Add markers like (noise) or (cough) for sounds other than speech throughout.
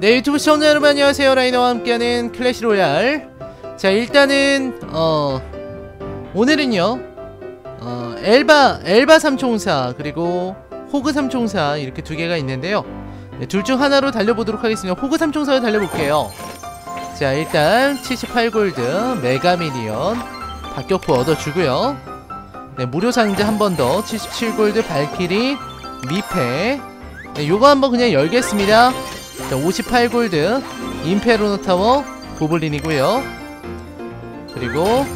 네 유튜브 시청자 여러분 안녕하세요. 라이너와 함께하는 클래시 로얄. 자 일단은 어 오늘은요 어 엘바 엘바 삼총사 그리고 호그 삼총사 이렇게 두 개가 있는데요. 네, 둘중 하나로 달려보도록 하겠습니다. 호그 삼총사를 달려볼게요. 자 일단 78골드 메가미니언 박격포 얻어주고요. 네 무료 상자 한 번 더 77골드 발키리 미패 네, 요거 한번 그냥 열겠습니다 자, 58골드 임페로노 타워 고블린이고요. 그리고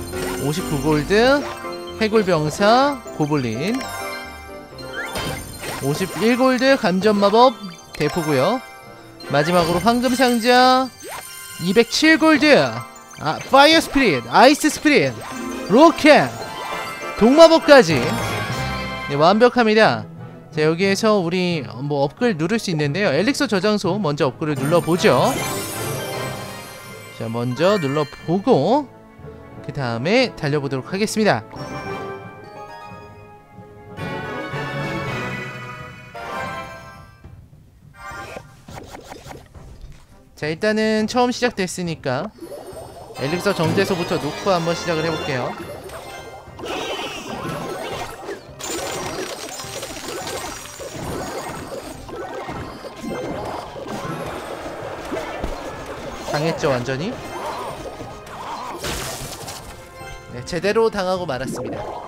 59골드 해골병사 고블린 51골드 감전마법 대포고요. 마지막으로 황금상자 207골드 아 파이어 스피릿 아이스 스피릿 로켓 동마법까지 네, 완벽합니다. 자 여기에서 우리 뭐 업글 누를 수 있는데요. 엘릭서 저장소 먼저 업글을 눌러보죠. 자 먼저 눌러보고 그 다음에 달려보도록 하겠습니다. 자 일단은 처음 시작됐으니까 엘릭서 정제소부터 놓고 한번 시작을 해볼게요 당했죠 완전히? 네 제대로 당하고 말았습니다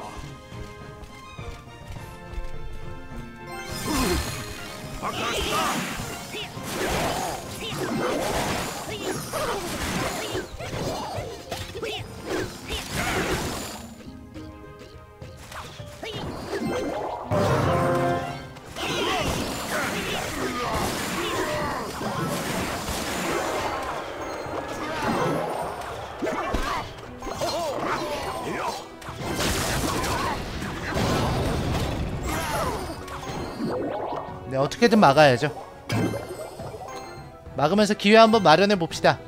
네 어떻게든 막아야죠. 막으면서 기회 한번 마련해 봅시다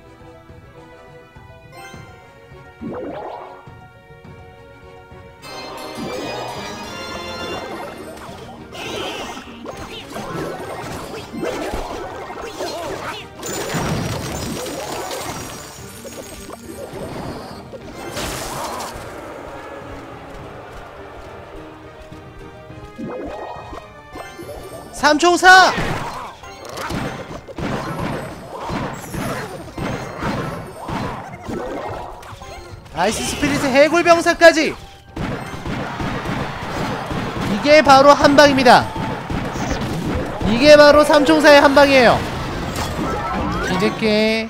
삼총사! 아이스 스피릿의 해골병사까지! 이게 바로 한방입니다. 이게 바로 삼총사의 한방이에요. 뒤늦게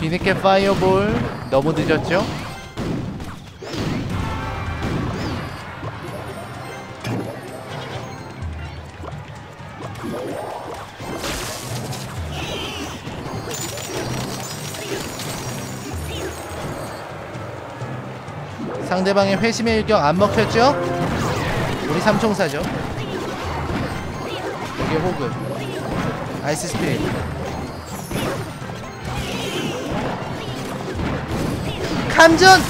뒤늦게 파이어볼 너무 늦었죠? 상대방의 회심의 일격 안 먹혔죠? 우리 삼총사죠. 여기 호그. 아이스 스피릿. 감전!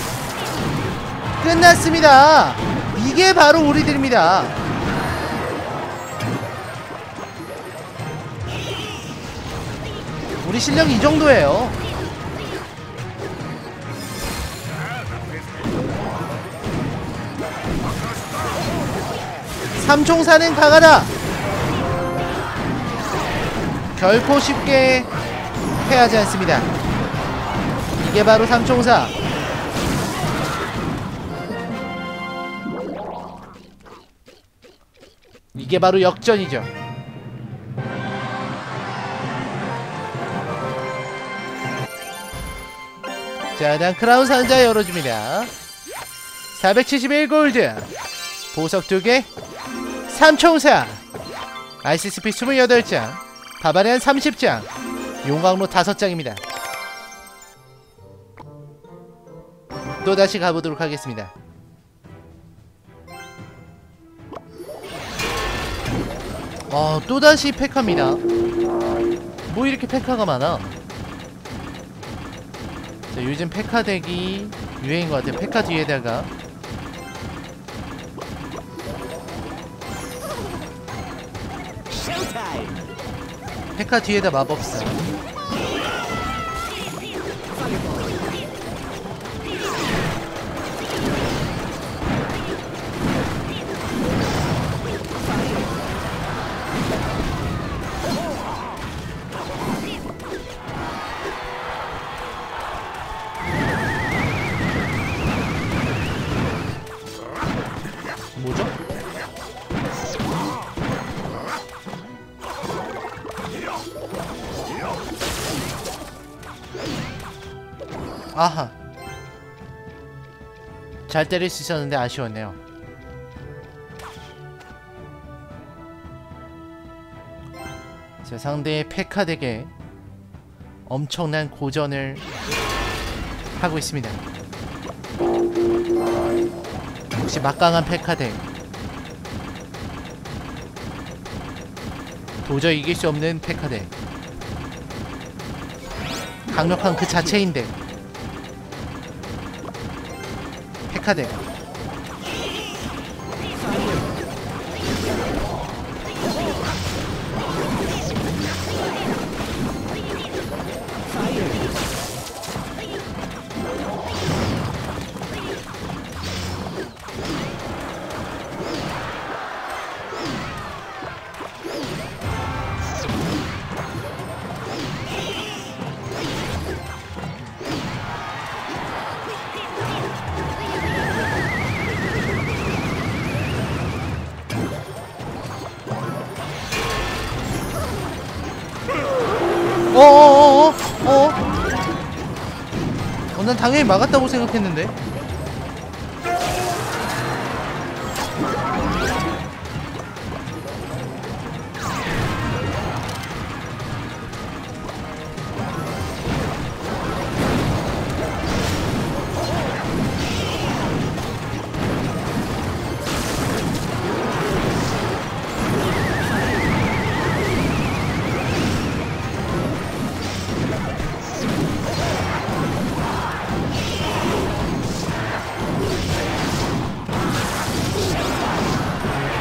끝났습니다. 이게 바로 우리들입니다. 우리 실력 이 정도예요. 삼총사는 강하다. 결코 쉽게 패하지 않습니다. 이게 바로 삼총사. 이게 바로 역전이죠. 자, 다음 크라운 상자 열어줍니다. 471골드. 보석 2개. 삼총사 아이스스피 28장. 바바리안 30장. 용광로 5장입니다. 또다시 가보도록 하겠습니다. 어 또다시 페카입니다. 뭐 이렇게 페카가 많아? 자 요즘 페카 덱이 유행인 것 같아요. 페카 뒤에다가 페카 뒤에다 마법사 잘 때릴 수 있었는데 아쉬웠네요. 자 상대의 페카덱에 엄청난 고전을 하고 있습니다. 역시 막강한 페카덱. 도저히 이길 수 없는 페카덱. 강력한 그 자체인데 페 난 당연히 막았다고 생각했는데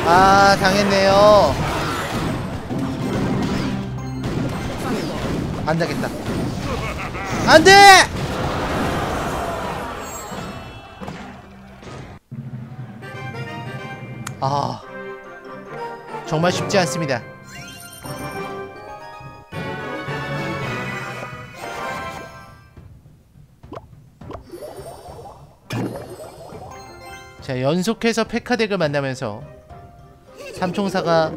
아 당했네요. 안 되겠다. 안돼! 아 정말 쉽지 않습니다. 자 연속해서 페카덱을 만나면서 삼총사가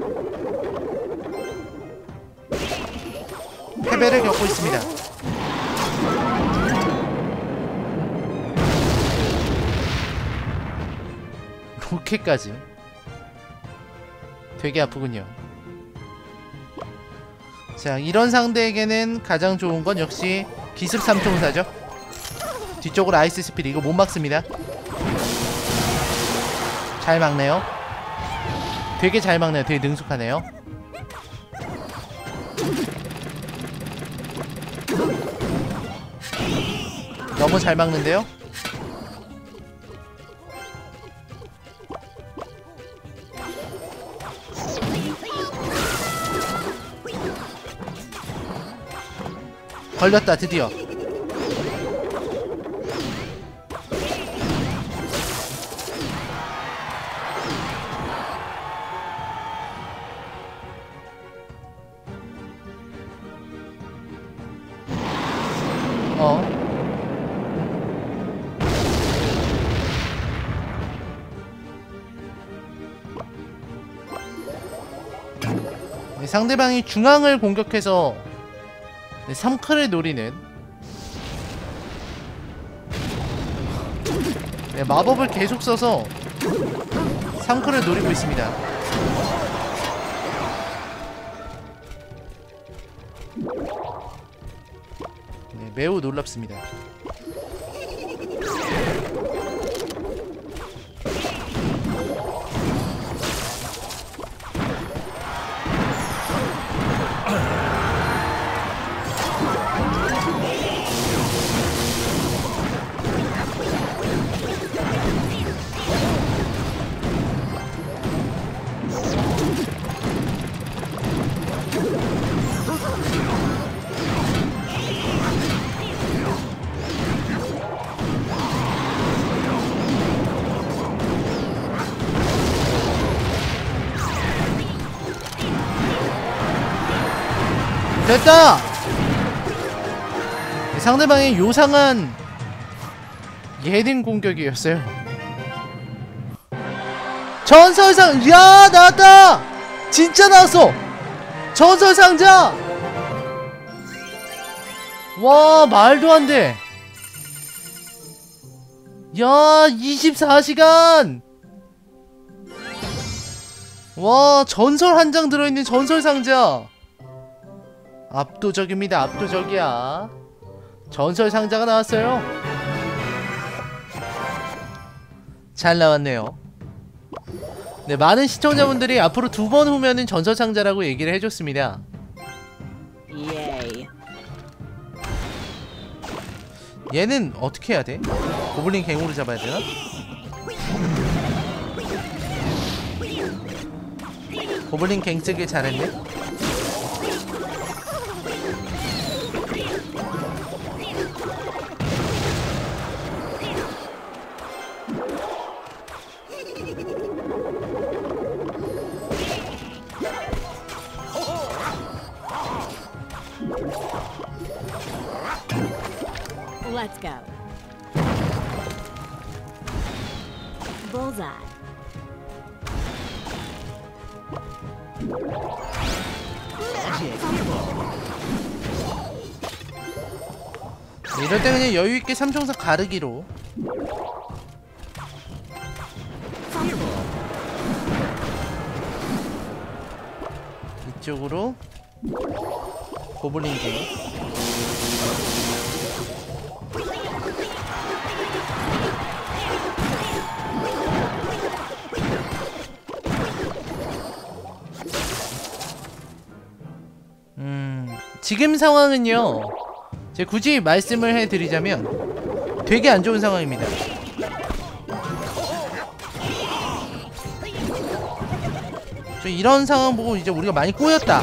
패배를 겪고 있습니다. 로켓까지 되게 아프군요. 자 이런 상대에게는 가장 좋은 건 역시 기습 삼총사죠. 뒤쪽으로 아이스 스피드 이거 못 막습니다. 잘 막네요. 되게 잘 막네요. 되게 능숙하네요. 너무 잘 막는데요? 걸렸다 드디어 어 네, 상대방이 중앙을 공격해서 네, 3칼을 노리는 네, 마법을 계속 써서 3칼을 노리고 있습니다. 네, 매우 놀랍습니다 됐다! 상대방의 요상한 예능 공격이었어요. 전설상, 야, 나왔다! 진짜 나왔어! 전설상자! 와, 말도 안 돼! 야, 24시간! 와, 전설 한 장 들어있는 전설 상자! 압도적입니다, 압도적이야. 전설 상자가 나왔어요. 잘 나왔네요. 네, 많은 시청자분들이 앞으로 두 번 후면은 전설 상자라고 얘기를 해줬습니다. 얘는 어떻게 해야 돼? 고블린 갱으로 잡아야 되나? 고블린 갱 쓰길 잘했네. Let's go. Bullseye. 이럴 때 그냥 여유 있게 삼총사 가르기로. 이쪽으로 고블린 갱. 지금 상황은요. 제가 굳이 말씀을 해드리자면 되게 안 좋은 상황입니다. 저 이런 상황 보고 이제 우리가 많이 꼬였다.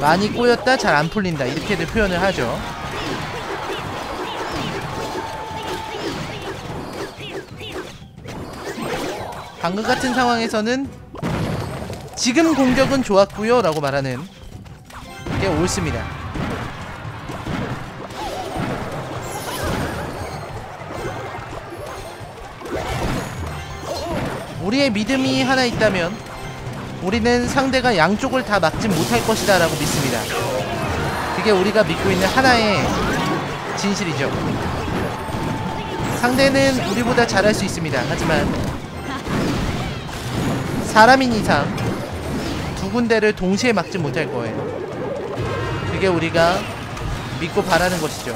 많이 꼬였다, 잘 안 풀린다. 이렇게들 표현을 하죠. 방금 같은 상황에서는 지금 공격은 좋았고요 라고 말하는 게 옳습니다. 우리의 믿음이 하나 있다면 우리는 상대가 양쪽을 다 막진 못할 것이다 라고 믿습니다. 그게 우리가 믿고 있는 하나의 진실이죠. 상대는 우리보다 잘할 수 있습니다. 하지만 사람인 이상 두 군데를 동시에 막지 못할 거예요. 그게 우리가 믿고 바라는 것이죠.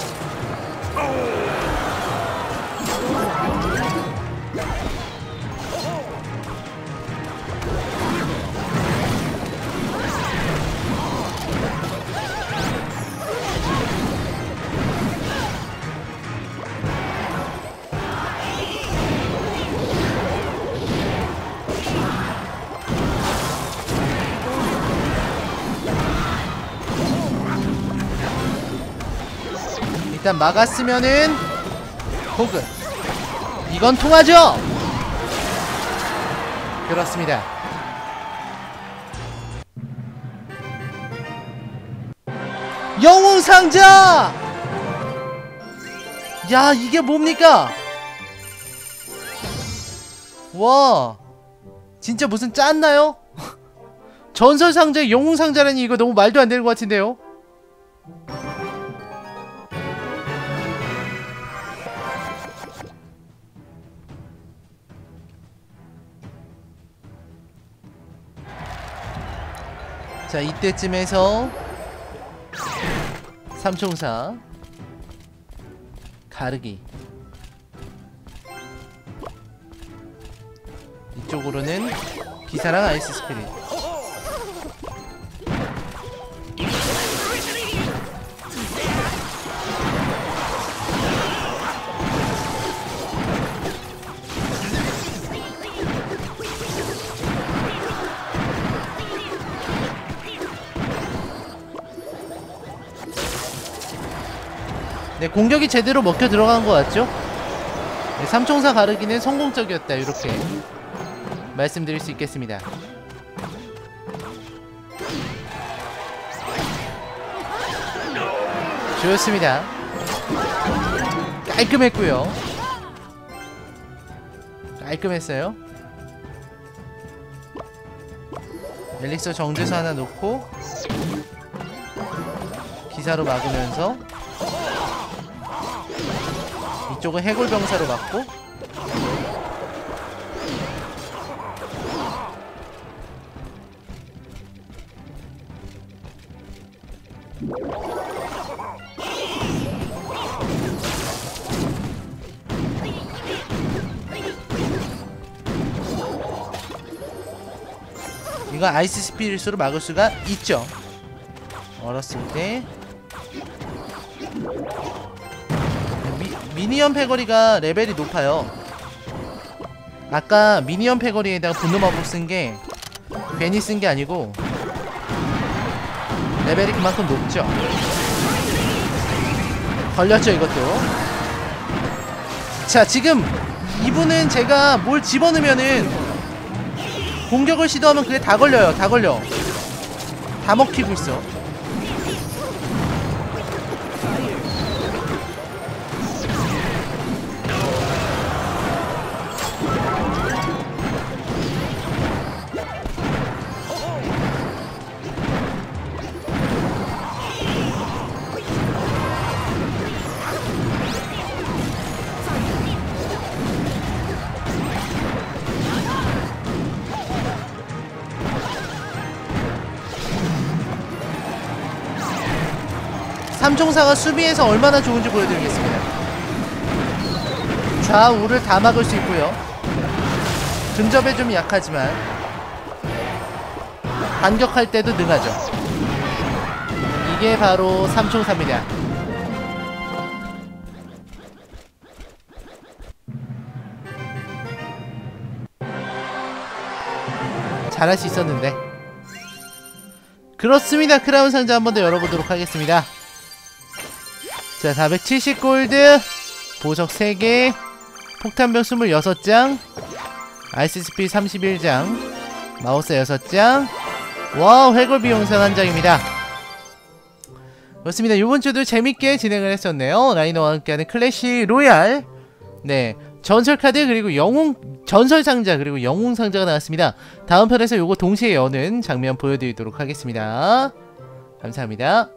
일단 막았으면은 호그 이건 통하죠? 그렇습니다. 영웅 상자! 야 이게 뭡니까? 와 진짜 무슨 짰나요? (laughs) 전설 상자 영웅 상자라니 이거 너무 말도 안 되는 것 같은데요? 자 이때쯤에서 삼총사 가르기. 이쪽으로는 기사랑 아이스 스피릿 네, 공격이 제대로 먹혀 들어간 것 같죠? 네, 삼총사 가르기는 성공적이었다 이렇게 말씀드릴 수 있겠습니다. 좋습니다. 깔끔했고요. 깔끔했어요. 엘릭서 정제사 하나 놓고 기사로 막으면서 이쪽은 해골병사로 막고. 이거 아이스 스피릿으로 막을 수가 있죠. 얼었을 때 미, 미니언 패거리가 레벨이 높아요. 아까 미니언 패거리에다가 분노 마법 쓴 게 괜히 쓴 게 아니고 레벨이 그만큼 높죠. 걸렸죠 이것도. 자 지금 이분은 제가 뭘 집어넣으면은 공격을 시도하면 그게 다 걸려요 다 걸려. 다 먹히고 있어 삼총사가 수비에서 얼마나 좋은지 보여드리겠습니다. 좌우를 다 막을 수 있고요. 근접에 좀 약하지만 반격할 때도 능하죠. 이게 바로 삼총사입니다. 잘할 수 있었는데. 그렇습니다. 크라운 상자 한 번 더 열어보도록 하겠습니다 자 470골드. 보석 3개. 폭탄병 26장. 아이스스피 31장. 마우스 6장. 와우 해골 비용선 한 장입니다. 그렇습니다. 이번 주도 재밌게 진행을 했었네요. 라이너와 함께하는 클래시 로얄. 네 전설 카드 그리고 영웅 전설 상자 그리고 영웅 상자가 나왔습니다. 다음 편에서 요거 동시에 여는 장면 보여드리도록 하겠습니다. 감사합니다